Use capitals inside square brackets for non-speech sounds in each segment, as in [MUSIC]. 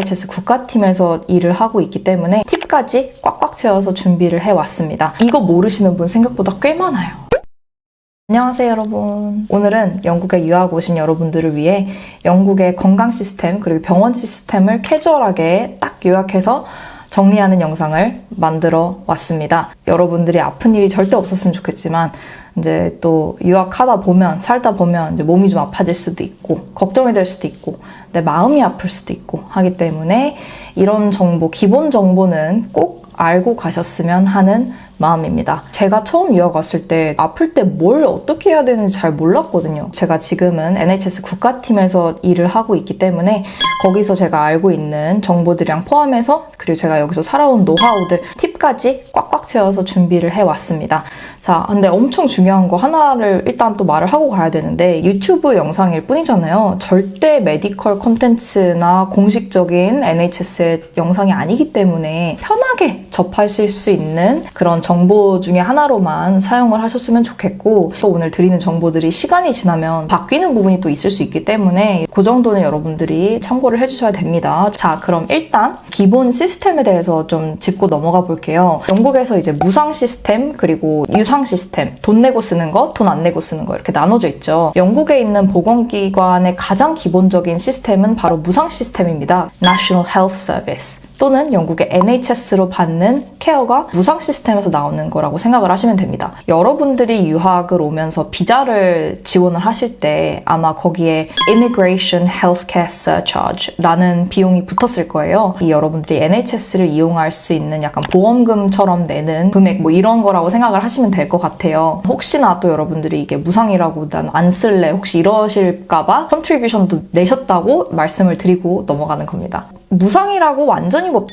NHS 국가팀에서 일을 하고 있기 때문에 팁까지 꽉꽉 채워서 준비를 해왔습니다. 이거 모르시는 분 생각보다 꽤 많아요. 안녕하세요, 여러분. 오늘은 영국에 유학 오신 여러분들을 위해 영국의 건강 시스템 그리고 병원 시스템을 캐주얼하게 딱 요약해서 정리하는 영상을 만들어 왔습니다. 여러분들이 아픈 일이 절대 없었으면 좋겠지만 이제 또 유학하다 보면 살다 보면 이제 몸이 좀 아파질 수도 있고 걱정이 될 수도 있고 내 마음이 아플 수도 있고 하기 때문에 이런 정보 기본 정보는 꼭 알고 가셨으면 하는 마음입니다. 제가 처음 유학 왔을 때 아플 때 뭘 어떻게 해야 되는지 잘 몰랐거든요. 제가 지금은 NHS 국가팀에서 일을 하고 있기 때문에 거기서 제가 알고 있는 정보들이랑 포함해서 그리고 제가 여기서 살아온 노하우들, 팁까지 꽉꽉 채워서 준비를 해왔습니다. 자, 근데 엄청 중요한 거 하나를 일단 또 말을 하고 가야 되는데 유튜브 영상일 뿐이잖아요. 절대 메디컬 콘텐츠나 공식적인 NHS의 영상이 아니기 때문에 편하게 접하실 수 있는 그런 정보 중에 하나로만 사용을 하셨으면 좋겠고 또 오늘 드리는 정보들이 시간이 지나면 바뀌는 부분이 또 있을 수 있기 때문에 그 정도는 여러분들이 참고를 해주셔야 됩니다. 자, 그럼 일단 기본 시스템에 대해서 좀 짚고 넘어가 볼게요. 영국에서 이제 무상 시스템 그리고 유상 시스템 돈 내고 쓰는 거, 돈 안 내고 쓰는 거 이렇게 나눠져 있죠. 영국에 있는 보건기관의 가장 기본적인 시스템은 바로 무상 시스템입니다. National Health Service. 또는 영국의 NHS로 받는 케어가 무상 시스템에서 나 오는 거라고 생각을 하시면 됩니다. 여러분들이 유학을 오면서 비자를 지원을 하실 때 아마 거기에 Immigration Healthcare Surcharge라는 비용이 붙었을 거예요. 이 여러분들이 NHS를 이용할 수 있는 약간 보험금처럼 내는 금액 뭐 이런 거라고 생각을 하시면 될 것 같아요. 혹시나 또 여러분들이 이게 무상이라고 난 안 쓸래 혹시 이러실까봐 컨트리뷰션도 내셨다고 말씀을 드리고 넘어가는 겁니다. 무상이라고 완전히 뭐100%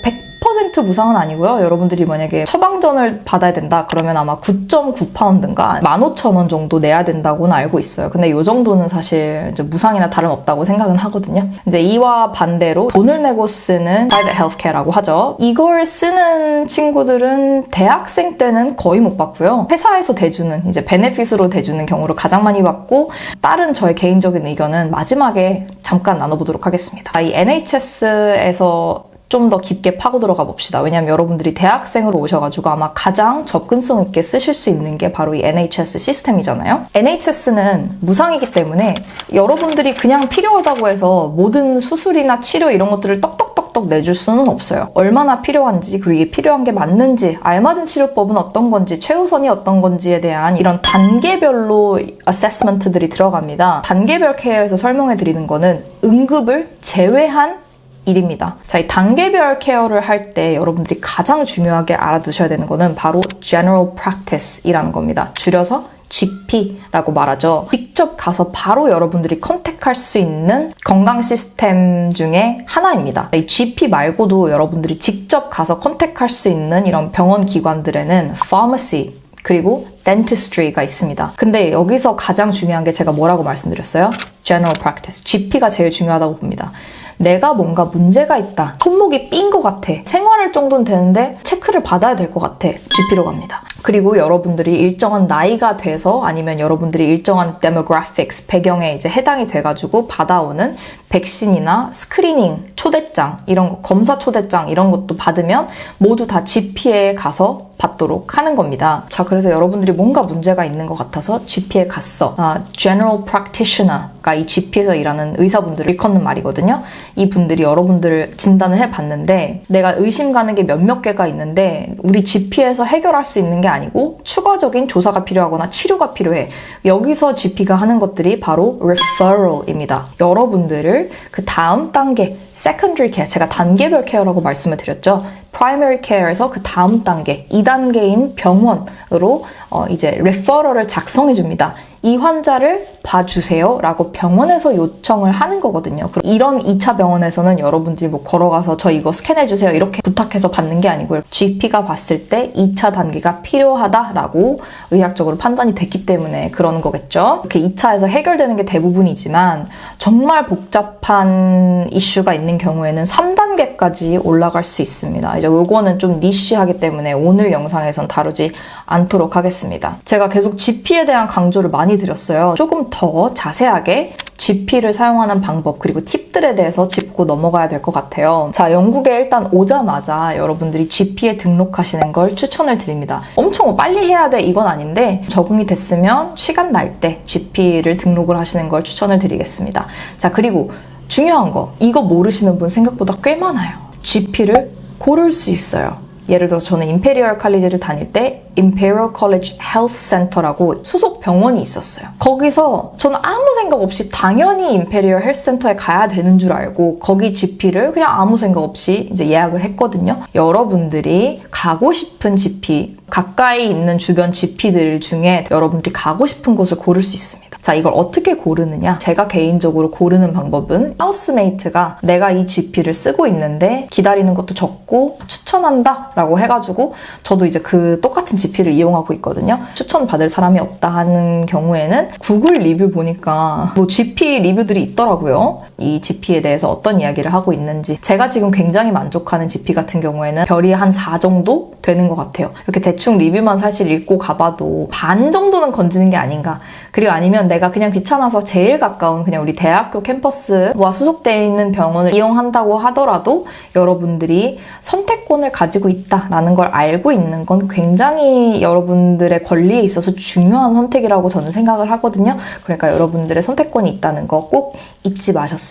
무상은 아니고요. 여러분들이 만약에 처방전을 받아야 된다 그러면 아마 9.9파운드인가 15,000원 정도 내야 된다고는 알고 있어요. 근데 이 정도는 사실 무상이나 다름없다고 생각은 하거든요. 이제 이와 반대로 돈을 내고 쓰는 private healthcare라고 하죠. 이걸 쓰는 친구들은 대학생 때는 거의 못 봤고요. 회사에서 대주는 이제 베네핏으로 대주는 경우를 가장 많이 봤고 다른 저의 개인적인 의견은 마지막에 잠깐 나눠보도록 하겠습니다. 이 NHS에서 좀 더 깊게 파고 들어가 봅시다. 왜냐하면 여러분들이 대학생으로 오셔가지고 아마 가장 접근성 있게 쓰실 수 있는 게 바로 이 NHS 시스템이잖아요. NHS는 무상이기 때문에 여러분들이 그냥 필요하다고 해서 모든 수술이나 치료 이런 것들을 떡떡떡떡 내줄 수는 없어요. 얼마나 필요한지 그리고 이게 필요한 게 맞는지 알맞은 치료법은 어떤 건지 최우선이 어떤 건지에 대한 이런 단계별로 어세스먼트들이 들어갑니다. 단계별 케어에서 설명해 드리는 거는 응급을 제외한 일입니다. 자, 이 단계별 케어를 할 때 여러분들이 가장 중요하게 알아두셔야 되는 거는 바로 General Practice이라는 겁니다. 줄여서 GP라고 말하죠. 직접 가서 바로 여러분들이 컨택할 수 있는 건강 시스템 중에 하나입니다. 이 GP 말고도 여러분들이 직접 가서 컨택할 수 있는 이런 병원 기관들에는 Pharmacy, 그리고 dentistry가 있습니다. 근데 여기서 가장 중요한 게 제가 뭐라고 말씀드렸어요? General Practice. GP가 제일 중요하다고 봅니다. 내가 뭔가 문제가 있다. 손목이 삔 것 같아. 생활할 정도는 되는데 체크를 받아야 될 것 같아. GP로 갑니다. 그리고 여러분들이 일정한 나이가 돼서 아니면 여러분들이 일정한 demographics 배경에 이제 해당이 돼가지고 받아오는 백신이나 스크리닝 초대장 이런 거 검사 초대장 이런 것도 받으면 모두 다 GP에 가서 받도록 하는 겁니다. 자, 그래서 여러분들이 뭔가 문제가 있는 것 같아서 GP에 갔어. 아, General Practitioner가 이 GP에서 일하는 의사분들을 일컫는 말이거든요. 이 분들이 여러분들을 진단을 해봤는데 내가 의심 가는 게 몇몇 개가 있는데 우리 GP에서 해결할 수 있는 게 아니고 추가적인 조사가 필요하거나 치료가 필요해. 여기서 GP가 하는 것들이 바로 referral입니다. 여러분들을 그 다음 단계 secondary care 제가 단계별 케어라고 말씀을 드렸죠. primary care에서 그 다음 단계 2단계인 병원으로 어, 이제 referral을 작성해 줍니다. 이 환자를 봐주세요 라고 병원에서 요청을 하는 거거든요. 이런 2차 병원에서는 여러분들이 뭐 걸어가서 저 이거 스캔해주세요 이렇게 부탁해서 받는 게 아니고요. GP가 봤을 때 2차 단계가 필요하다라고 의학적으로 판단이 됐기 때문에 그러는 거겠죠. 이렇게 2차에서 해결되는 게 대부분이지만 정말 복잡한 이슈가 있는 경우에는 3단계까지 올라갈 수 있습니다. 이제 요거는 좀 니쉬하기 때문에 오늘 영상에선 다루지 않도록 하겠습니다. 제가 계속 GP에 대한 강조를 많이 드렸어요. 조금 더 자세하게 GP를 사용하는 방법 그리고 팁들에 대해서 짚고 넘어가야 될 것 같아요. 자, 영국에 일단 오자마자 여러분들이 GP에 등록하시는 걸 추천을 드립니다. 엄청 빨리 해야 돼 이건 아닌데 적응이 됐으면 시간 날 때 GP를 등록을 하시는 걸 추천을 드리겠습니다. 자, 그리고 중요한 거 이거 모르시는 분 생각보다 꽤 많아요. GP를 고를 수 있어요. 예를 들어서 저는 임페리얼 칼리지를 다닐 때 Imperial College Health Center라고 수속 병원이 있었어요. 거기서 저는 아무 생각 없이 당연히 임페리얼 헬스 센터에 가야 되는 줄 알고 거기 GP를 그냥 아무 생각 없이 이제 예약을 했거든요. 여러분들이 가고 싶은 GP, 가까이 있는 주변 GP들 중에 여러분들이 가고 싶은 곳을 고를 수 있습니다. 자, 이걸 어떻게 고르느냐? 제가 개인적으로 고르는 방법은 하우스메이트가 내가 이 GP를 쓰고 있는데 기다리는 것도 적고 추천한다 라고 해가지고 저도 이제 그 똑같은 GP를 이용하고 있거든요. 추천받을 사람이 없다 하는 경우에는 구글 리뷰 보니까 뭐 GP 리뷰들이 있더라고요. 이 GP에 대해서 어떤 이야기를 하고 있는지. 제가 지금 굉장히 만족하는 GP 같은 경우에는 별이 한 4 정도 되는 것 같아요. 이렇게 대충 리뷰만 사실 읽고 가봐도 반 정도는 건지는 게 아닌가. 그리고 아니면 내가 그냥 귀찮아서 제일 가까운 그냥 우리 대학교 캠퍼스와 수속되어 있는 병원을 이용한다고 하더라도 여러분들이 선택권을 가지고 있다라는 걸 알고 있는 건 굉장히 여러분들의 권리에 있어서 중요한 선택이라고 저는 생각을 하거든요. 그러니까 여러분들의 선택권이 있다는 거 꼭 잊지 마셨으면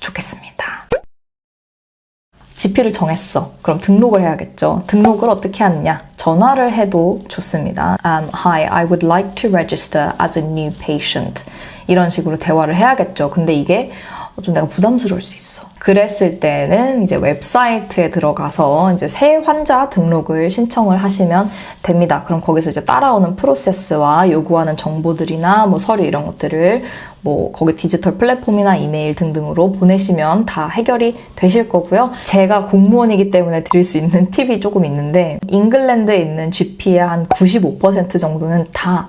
좋겠습니다. GP를 정했어. 그럼 등록을 해야겠죠. 등록을 어떻게 하느냐? 전화를 해도 좋습니다. Um, hi, I would like to register as a new patient. 이런 식으로 대화를 해야겠죠. 근데 이게 좀 내가 부담스러울 수 있어. 그랬을 때는 이제 웹사이트에 들어가서 이제 새 환자 등록을 신청을 하시면 됩니다. 그럼 거기서 이제 따라오는 프로세스와 요구하는 정보들이나 뭐 서류 이런 것들을 뭐 거기 디지털 플랫폼이나 이메일 등등으로 보내시면 다 해결이 되실 거고요. 제가 공무원이기 때문에 드릴 수 있는 팁이 조금 있는데 잉글랜드에 있는 GP의 한 95% 정도는 다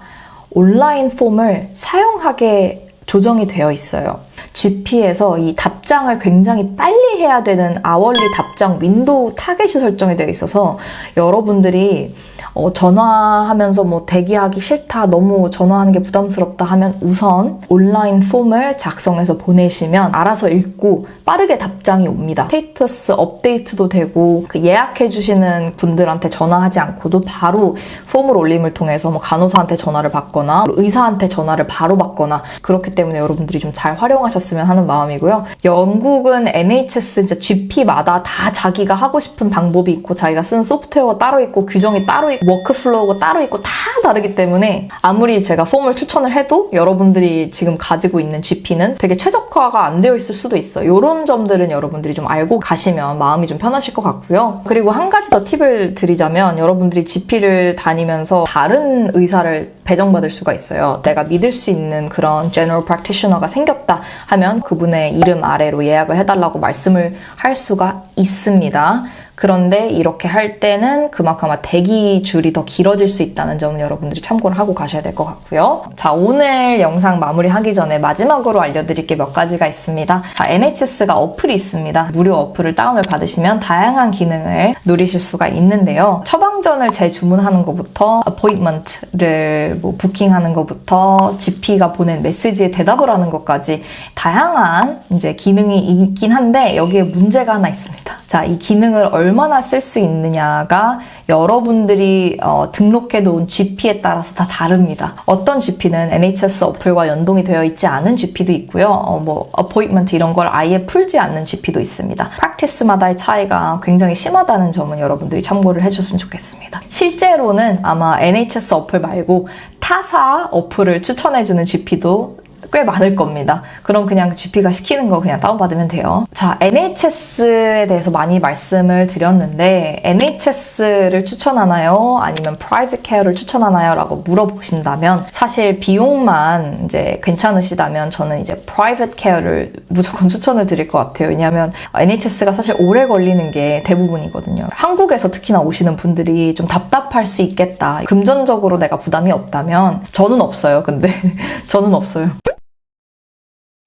온라인 폼을 사용하게 조정이 되어 있어요. GP에서 이 답 장을 굉장히 빨리 해야 되는 아월리 답장 윈도우 타겟이 설정이 되어 있어서 여러분들이 어, 전화하면서 뭐 대기하기 싫다, 너무 전화하는 게 부담스럽다 하면 우선 온라인 폼을 작성해서 보내시면 알아서 읽고 빠르게 답장이 옵니다. 스테이터스 업데이트도 되고 그 예약해주시는 분들한테 전화하지 않고도 바로 폼을 올림을 통해서 뭐 간호사한테 전화를 받거나 의사한테 전화를 바로 받거나 그렇기 때문에 여러분들이 좀 잘 활용하셨으면 하는 마음이고요. 영국은 NHS 진짜 GP마다 다 자기가 하고 싶은 방법이 있고 자기가 쓰는 소프트웨어가 따로 있고 규정이 따로 있고 워크플로우가 따로 있고 다 다르기 때문에 아무리 제가 폼을 추천을 해도 여러분들이 지금 가지고 있는 GP는 되게 최적화가 안 되어 있을 수도 있어요. 이런 점들은 여러분들이 좀 알고 가시면 마음이 좀 편하실 것 같고요. 그리고 한 가지 더 팁을 드리자면 여러분들이 GP를 다니면서 다른 의사를 배정받을 수가 있어요. 내가 믿을 수 있는 그런 general practitioner가 생겼다 하면 그분의 이름 아래로 예약을 해달라고 말씀을 할 수가 있습니다. 그런데 이렇게 할 때는 그만큼 아마 대기 줄이 더 길어질 수 있다는 점은 여러분들이 참고를 하고 가셔야 될 것 같고요. 자, 오늘 영상 마무리하기 전에 마지막으로 알려드릴 게 몇 가지가 있습니다. 자, NHS가 어플이 있습니다. 무료 어플을 다운을 받으시면 다양한 기능을 누리실 수가 있는데요. 처방전을 재주문하는 것부터 어포인먼트를 뭐 부킹하는 것부터 GP가 보낸 메시지에 대답을 하는 것까지 다양한 이제 기능이 있긴 한데 여기에 문제가 하나 있습니다. 자, 이 기능을 얼마나 쓸 수 있느냐가 여러분들이 어, 등록해 놓은 GP에 따라서 다 다릅니다. 어떤 GP는 NHS 어플과 연동이 되어 있지 않은 GP도 있고요. 어, 뭐 어포인먼트 이런 걸 아예 풀지 않는 GP도 있습니다. 프랙티스마다의 차이가 굉장히 심하다는 점은 여러분들이 참고를 해주셨으면 좋겠습니다. 실제로는 아마 NHS 어플 말고 타사 어플을 추천해주는 GP도 꽤 많을 겁니다. 그럼 그냥 GP가 시키는 거 그냥 다운받으면 돼요. 자, NHS에 대해서 많이 말씀을 드렸는데, NHS를 추천하나요? 아니면 Private Care를 추천하나요? 라고 물어보신다면, 사실 비용만 이제 괜찮으시다면 저는 이제 Private Care를 무조건 [LAUGHS] 추천을 드릴 것 같아요. 왜냐하면 NHS가 사실 오래 걸리는 게 대부분이거든요. 한국에서 특히나 오시는 분들이 좀 답답할 수 있겠다. 금전적으로 내가 부담이 없다면, 저는 없어요. 근데 [LAUGHS] 저는 없어요.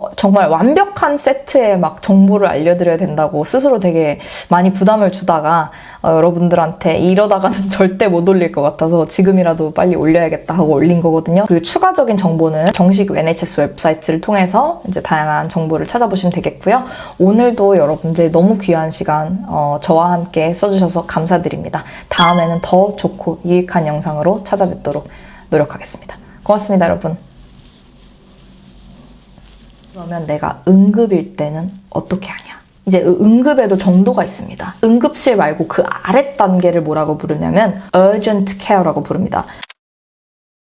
어, 정말 완벽한 세트의 막 정보를 알려드려야 된다고 스스로 되게 많이 부담을 주다가 어, 여러분들한테 이러다가는 [LAUGHS] 절대 못 올릴 것 같아서 지금이라도 빨리 올려야겠다 하고 올린 거거든요. 그리고 추가적인 정보는 정식 NHS 웹사이트를 통해서 이제 다양한 정보를 찾아보시면 되겠고요. 오늘도 여러분들 너무 귀한 시간 어, 저와 함께 써주셔서 감사드립니다. 다음에는 더 좋고 유익한 영상으로 찾아뵙도록 노력하겠습니다. 고맙습니다, 여러분. 그러면 내가 응급일 때는 어떻게 하냐? 이제 응급에도 정도가 있습니다. 응급실 말고 그 아래 단계를 뭐라고 부르냐면 urgent care라고 부릅니다.